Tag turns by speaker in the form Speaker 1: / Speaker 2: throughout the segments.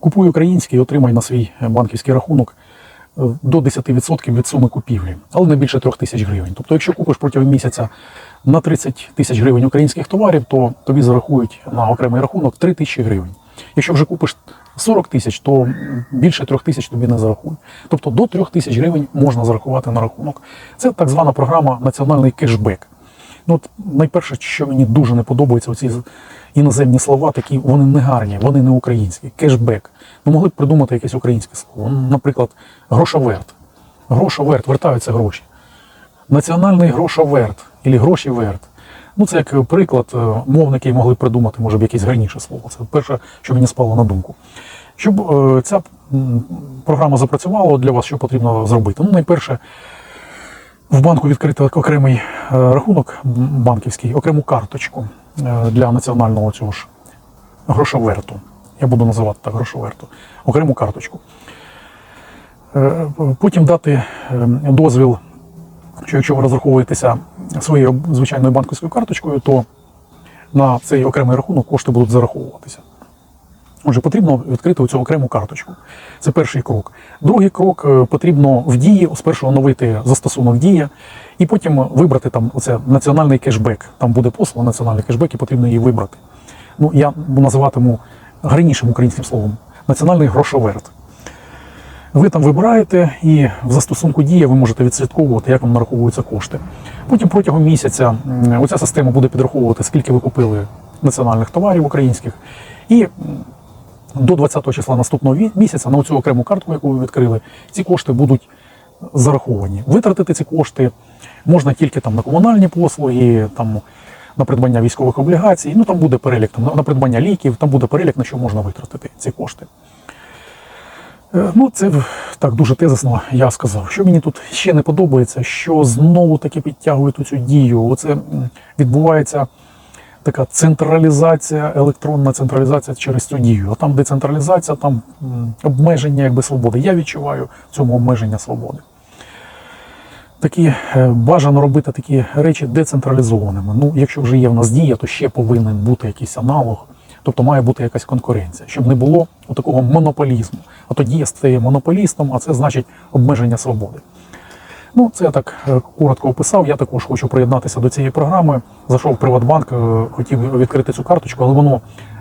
Speaker 1: Купуй український і отримай на свій банківський рахунок е, до 10% від суми купівлі, але не більше 3 тисяч гривень. Тобто, якщо купиш протягом місяця на 30 тисяч гривень українських товарів, то тобі зарахують на окремий рахунок 3 тисячі гривень. Якщо вже купиш 40 тисяч, то більше 3 тисяч тобі не зарахують. Тобто до 3 тисяч гривень можна зарахувати на рахунок. Це так звана програма Національний кешбек. Ну, от найперше, що мені дуже не подобається, оці іноземні слова, такі вони не гарні, вони не українські. Кешбек. Ну могли б придумати якесь українське слово. Ну, Наприклад, грошоверт. Грошоверт, вертаються гроші. Національний грошоверт або гроші верт. Ну, це як приклад, е, мовники могли придумати, може б, якесь гарніше слово. Це перше, що мені спало на думку. Щоб е, ця програма запрацювала для вас, що потрібно зробити? Ну, найперше, в банку відкрити окремий е, рахунок банківський, окрему карточку е, для національного цього ж грошоверту. Я буду називати так грошоверту. Окрему карточку. Е, Потім дати е, дозвіл, що якщо ви розраховуєтеся своєю звичайною банківською карточкою, то на цей окремий рахунок кошти будуть зараховуватися. Отже, потрібно відкрити цю окрему карточку. Це перший крок. Другий крок е, потрібно в дії, спершу оновити застосунок дія, і потім вибрати там оце національний кешбек. Там буде послуга національний кешбек, і потрібно її вибрати. Ну, я називатиму гарнішим українським словом національний грошоверт. Ви там вибираєте, і в застосунку дія ви можете відслідковувати, як вам нараховуються кошти. Потім протягом місяця оця система буде підраховувати, скільки ви купили національних товарів українських. І до 20 числа наступного місяця на цю окрему картку, яку ви відкрили, ці кошти будуть зараховані. Витратити ці кошти можна тільки там на комунальні послуги, там на придбання військових облігацій. Ну там буде перелік там, на- придбання ліків, там буде перелік, на що можна витратити ці кошти. Е, Ну, це так дуже тезисно я сказав. Що мені тут ще не подобається, що знову таки підтягують цю дію. Оце відбувається така централізація, електронна централізація через цю дію. А там децентралізація, там обмеження якби свободи. Я відчуваю в цьому обмеження свободи. Такі е, бажано робити такі речі децентралізованими. Ну, якщо вже є в нас дія, то ще повинен бути якийсь аналог. Тобто має бути якась конкуренція, щоб не було такого монополізму. А то дія стає монополістом, а це значить обмеження свободи. Ну, це я так е, коротко описав. Я також хочу приєднатися до цієї програми. Зайшов в Приватбанк, е, хотів відкрити цю карточку, але воно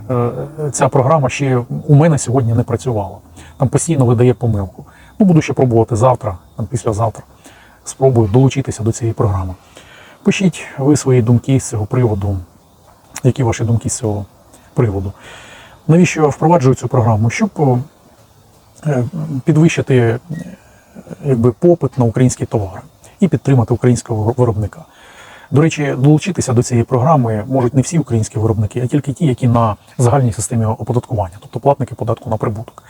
Speaker 1: е, ця програма ще у мене сьогодні не працювала. Там постійно видає помилку. Ну, буду ще пробувати завтра, там післязавтра. Спробую долучитися до цієї програми. Пишіть ви свої думки з цього приводу. Які ваші думки з цього приводу? Навіщо я впроваджую цю програму? Щоб підвищити якби, попит на українські товари і підтримати українського виробника. До речі, долучитися до цієї програми можуть не всі українські виробники, а тільки ті, які на загальній системі оподаткування, тобто платники податку на прибуток.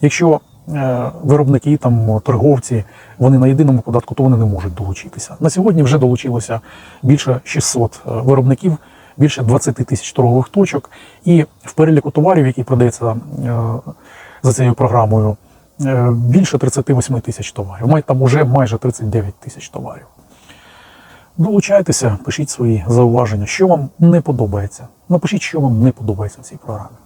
Speaker 1: Якщо е, виробники, там торговці, вони на єдиному податку, то вони не можуть долучитися. На сьогодні вже долучилося більше 600 е, виробників, більше 20 тисяч торгових точок, і в переліку товарів, які продається е, за цією програмою, більше 38 тисяч товарів. Там уже майже 39 тисяч товарів. Долучайтеся, пишіть свої зауваження, що вам не подобається. Напишіть, що вам не подобається в цій програмі.